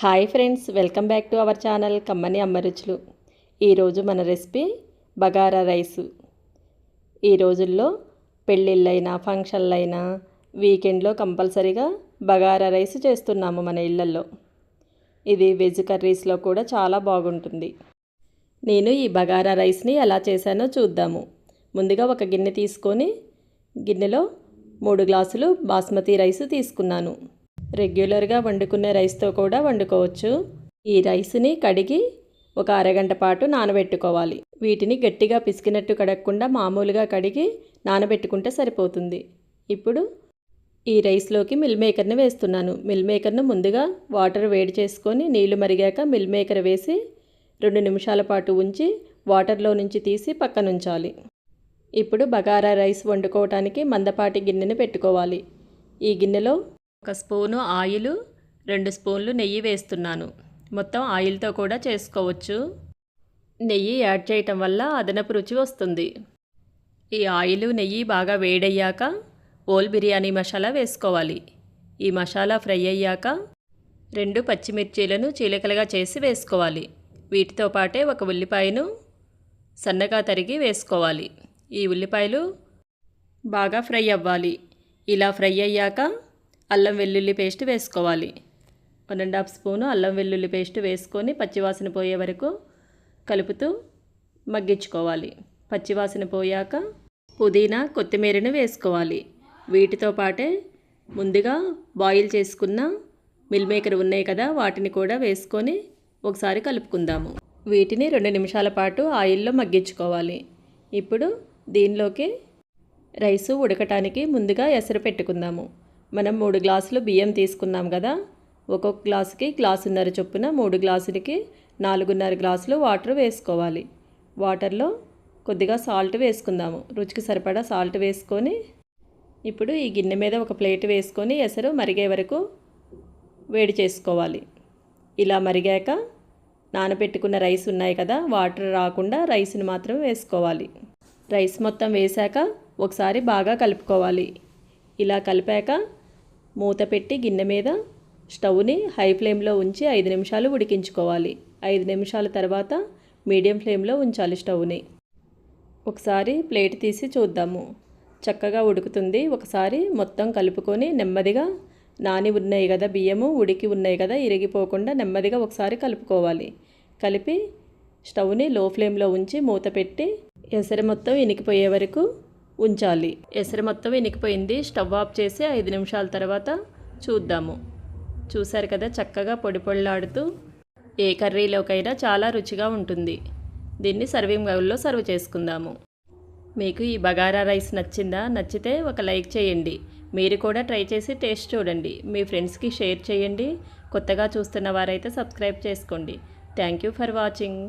Hi friends welcome back to our channel కమ్మని అమ్మరుచులు ఈరోజు మన రెసిపీ బగారా రైసు. ఈ రోజుల్లో పెళ్ళిళ్ళైనా ఫంక్షన్లైనా వీకెండ్లో కంపల్సరీగా బగారా రైస్ చేస్తున్నాము మన ఇళ్ళల్లో. ఇది వెజ్ కర్రీస్లో కూడా చాలా బాగుంటుంది. నేను ఈ బగారా రైస్ని ఎలా చేశానో చూద్దాము. ముందుగా ఒక గిన్నె తీసుకొని గిన్నెలో మూడు గ్లాసులు బాస్మతి రైస్ తీసుకున్నాను. రెగ్యులర్గా వండుకునే రైస్తో కూడా వండుకోవచ్చు. ఈ రైస్ని కడిగి ఒక అరగంట పాటు నానబెట్టుకోవాలి. వీటిని గట్టిగా పిసికినట్టు కడగకుండా మామూలుగా కడిగి నానబెట్టుకుంటే సరిపోతుంది. ఇప్పుడు ఈ రైస్లోకి మిల్ మేకర్ని వేస్తున్నాను. మిల్ మేకర్ను ముందుగా వాటర్ వేడి చేసుకొని నీళ్ళు మరిగాక మిల్ మేకర్ వేసి రెండు నిమిషాల పాటు ఉంచి వాటర్లో నుంచి తీసి పక్కనుంచాలి. ఇప్పుడు బగారా రైస్ వండుకోవటానికి మందపాటి గిన్నెని పెట్టుకోవాలి. ఈ గిన్నెలో ఒక స్పూను ఆయిల్ రెండు స్పూన్లు నెయ్యి వేస్తున్నాను. మొత్తం ఆయిల్తో కూడా చేసుకోవచ్చు. నెయ్యి యాడ్ చేయటం వల్ల అదనపు రుచి వస్తుంది. ఈ ఆయిల్ నెయ్యి బాగా వేడయ్యాక ఓల్ బిర్యానీ మసాలా వేసుకోవాలి. ఈ మసాలా ఫ్రై అయ్యాక రెండు పచ్చిమిర్చీలను చీలికలుగా చేసి వేసుకోవాలి. వీటితో పాటే ఒక ఉల్లిపాయను సన్నగా తరిగి వేసుకోవాలి. ఈ ఉల్లిపాయలు బాగా ఫ్రై అవ్వాలి. ఇలా ఫ్రై అయ్యాక అల్లం వెల్లుల్లి పేస్ట్ వేసుకోవాలి. వన్ అండ్ హాఫ్ స్పూను అల్లం వెల్లుల్లి పేస్ట్ వేసుకొని పచ్చివాసన పోయే వరకు కలుపుతూ మగ్గించుకోవాలి. పచ్చివాసన పోయాక పుదీనా కొత్తిమీరను వేసుకోవాలి. వీటితో పాటే ముందుగా బాయిల్ చేసుకున్న మిల్ మేకర్ ఉన్నాయి కదా వాటిని కూడా వేసుకొని ఒకసారి కలుపుకుందాము. వీటిని రెండు నిమిషాల పాటు ఆయిల్లో మగ్గించుకోవాలి. ఇప్పుడు దీనిలోకి రైసు ఉడకటానికి ముందుగా ఎసరు పెట్టుకుందాము. మనం మూడు గ్లాసులు బియ్యం తీసుకున్నాం కదా. ఒక్కొక్క గ్లాసుకి గ్లాసున్నర చొప్పున మూడు గ్లాసులకి నాలుగున్నర గ్లాసులు వాటర్ వేసుకోవాలి. వాటర్లో కొద్దిగా సాల్ట్ వేసుకుందాము. రుచికి సరిపడా సాల్ట్ వేసుకొని ఇప్పుడు ఈ గిన్నె మీద ఒక ప్లేట్ వేసుకొని ఎసరు మరిగే వరకు వేడి చేసుకోవాలి. ఇలా మరిగాక నానబెట్టుకున్న రైస్ ఉన్నాయి కదా వాటర్ రాకుండా రైస్ని మాత్రం వేసుకోవాలి. రైస్ మొత్తం వేశాక ఒకసారి బాగా కలుపుకోవాలి. ఇలా కలిపాక మూత పెట్టి గిన్నె మీద స్టవ్ని హై ఫ్లేమ్లో ఉంచి ఐదు నిమిషాలు ఉడికించుకోవాలి. ఐదు నిమిషాల తర్వాత మీడియం ఫ్లేమ్లో ఉంచాలి స్టవ్ని. ఒకసారి ప్లేట్ తీసి చూద్దాము. చక్కగా ఉడుకుతుంది. ఒకసారి మొత్తం కలుపుకొని నెమ్మదిగా నాని ఉన్నాయి కదా బియ్యము ఉడికి ఉన్నాయి కదా ఇరిగిపోకుండా నెమ్మదిగా ఒకసారి కలుపుకోవాలి. కలిపి స్టవ్ని లో ఫ్లేమ్లో ఉంచి మూత పెట్టి ఎసరు మొత్తం ఇనికిపోయే వరకు ఉంచాలి. ఎసరు మొత్తం ఇనికిపోయింది. స్టవ్ ఆఫ్ చేసి ఐదు నిమిషాల తర్వాత చూద్దాము. చూశారు కదా చక్కగా పొడి పొడిలాడుతూ ఏ కర్రీలోకైనా చాలా రుచిగా ఉంటుంది. దీన్ని సర్వింగ్ బౌల్లో సర్వ్ చేసుకుందాము. మీకు ఈ బగారా రైస్ నచ్చిందా? నచ్చితే ఒక లైక్ చేయండి. మీరు కూడా ట్రై చేసి టేస్ట్ చూడండి. మీ ఫ్రెండ్స్కి షేర్ చేయండి. కొత్తగా చూస్తున్న వారైతే సబ్స్క్రైబ్ చేసుకోండి. Thank you for watching.